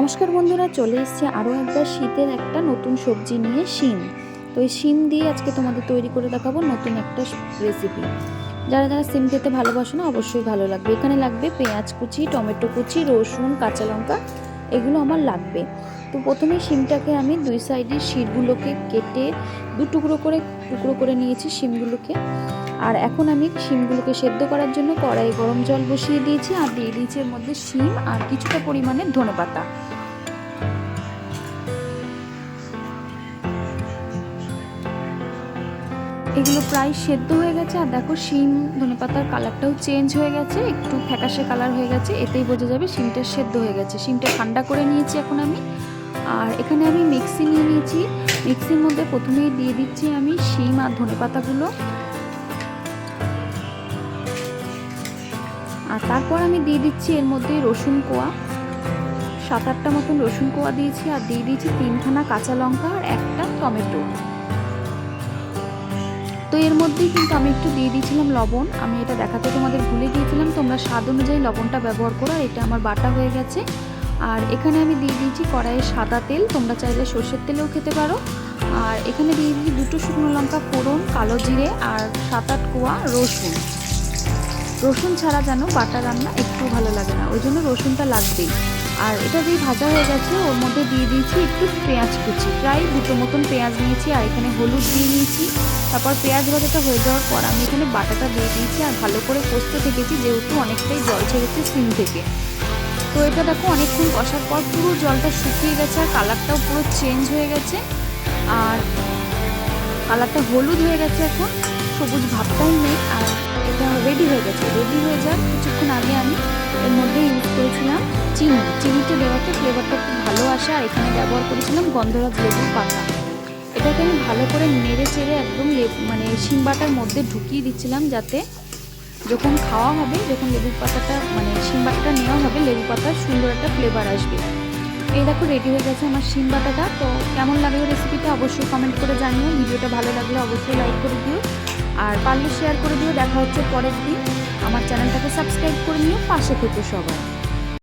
নমস্কার বন্ধুরা, চলে এসছে আরও একবার শীতের একটা নতুন সবজি নিয়ে শিম। তো এই শিম দিয়ে আজকে তোমাদের তৈরি করে দেখাবো নতুন একটা রেসিপি যারা যারা সিম খেতে ভালোবাসো না, অবশ্যই ভালো লাগবে। এখানে লাগবে পেঁয়াজ কুচি, টমেটো কুচি, রসুন, কাঁচা লঙ্কা, এগুলো আমার লাগবে। তো প্রথমে শিমটাকে আমি দুই সাইডের শিরগুলোকে কেটে দু টুকরো করে টুকরো করে নিয়েছি শিমগুলোকে। আর এখন আমি শিমগুলোকে সেদ্ধ করার জন্য কড়াই গরম জল বসিয়ে দিয়েছি আর দিয়ে দিয়েছি এর মধ্যে শিম আর কিছুটা পরিমাণে ধনেপাতা। এগুলো প্রায় সেদ্ধ হয়ে গেছে আর দেখো শিম, ধনেপাতার কালারটাও চেঞ্জ হয়ে গেছে, একটু ফ্যাকাশে কালার হয়ে গেছে, এতেই বোঝা যাবে শিমটা সেদ্ধ হয়ে গেছে। শিমটা ঠান্ডা করে নিয়েছি এখন আমি। আর এখানে আমি মিক্সি নিয়ে নিয়েছি। মিক্সির মধ্যে প্রথমেই দিয়ে দিচ্ছি আমি শিম আর ধনেপাতাগুলো আর তারপর আমি দিয়ে দিচ্ছি এর মধ্যে রসুন কোয়া। সাত আটটা মতন রসুন কোয়া দিয়েছি আর দিয়ে দিয়েছি তিনখানা কাঁচা লঙ্কা আর একটা টমেটো। তো এর মধ্যেই কিন্তু আমি একটু দিয়ে দিয়েছিলাম লবণ। আমি এটা দেখাতে তোমাদের ভুলে গিয়েছিলাম, তোমরা স্বাদ অনুযায়ী লবণটা ব্যবহার করো আর এটা আমার বাটা হয়ে গেছে। আর এখানে আমি দিয়ে দিয়েছি কড়াইয়ে সাদা তেল, তোমরা চাইলে সর্ষের তেলেও খেতে পারো। আর এখানে দিয়ে দিয়েছি দুটো শুকনো লঙ্কা ফোড়ন, কালো জিরে আর সাত আট কোয়া রসুন। রসুন ছাড়া যেন বাটা রান্না একটু ভালো লাগে না, ওই জন্য রসুনটা লাগবেই। আর এটা যেই ভাজা হয়ে গেছে, ওর মধ্যে দিয়ে দিয়েছি একটু পেঁয়াজ কুচি। প্রায় দুটো মতন পেঁয়াজ নিয়েছি, আর এখানে হলুদ দিয়ে নিয়েছি। তারপর পেঁয়াজ ভাজাটা হয়ে যাওয়ার পর আমি এখানে বাটাটা দিয়ে দিয়েছি, আর ভালো করে কষতে থেকেছি, যেহেতু অনেকটাই জল ছেড়েছে সিম থেকে। তো এটা দেখো, অনেকক্ষণ কষার পর পুরো জলটা শুকিয়ে গেছে আর কালারটাও পুরো চেঞ্জ হয়ে গেছে। আর কালারটা হলুদ হয়ে গেছে এখন, সবুজ ভাবটাই নেই। আর এটা রেডি হয়ে গেছে। রেডি হয়ে যাক, কিছুক্ষণ আগে আমি এর মধ্যে ইউজ করেছিলাম চিনি। চিনিটা দেওয়াতে ফ্লেভারটা খুব ভালো আসে আর এখানে ব্যবহার করেছিলাম গন্ধরাজ লেবুর পাতা। এটাকে আমি ভালো করে নেড়ে চেড়ে একদম মানে শিমবাটার মধ্যে ঢুকিয়ে দিচ্ছিলাম যাতে যখন খাওয়া হবে, যখন লেবু পাতাটা মানে শিম বাটাটা নেওয়া হবে লেবু পাতার সুন্দর একটা ফ্লেভার আসবে। এই দেখো রেডি হয়ে গেছে আমার শিম বাটাটা তো কেমন লাগল রেসিপিটা অবশ্যই কমেন্ট করে জানিও। ভিডিওটা ভালো লাগলে অবশ্যই লাইক করে দিও। আর পারলে শেয়ার করে দিও। দেখা হচ্ছে পরের দিন। আমার চ্যানেলটাকে সাবস্ক্রাইব করে নিও। পাশে থেকে সবাই।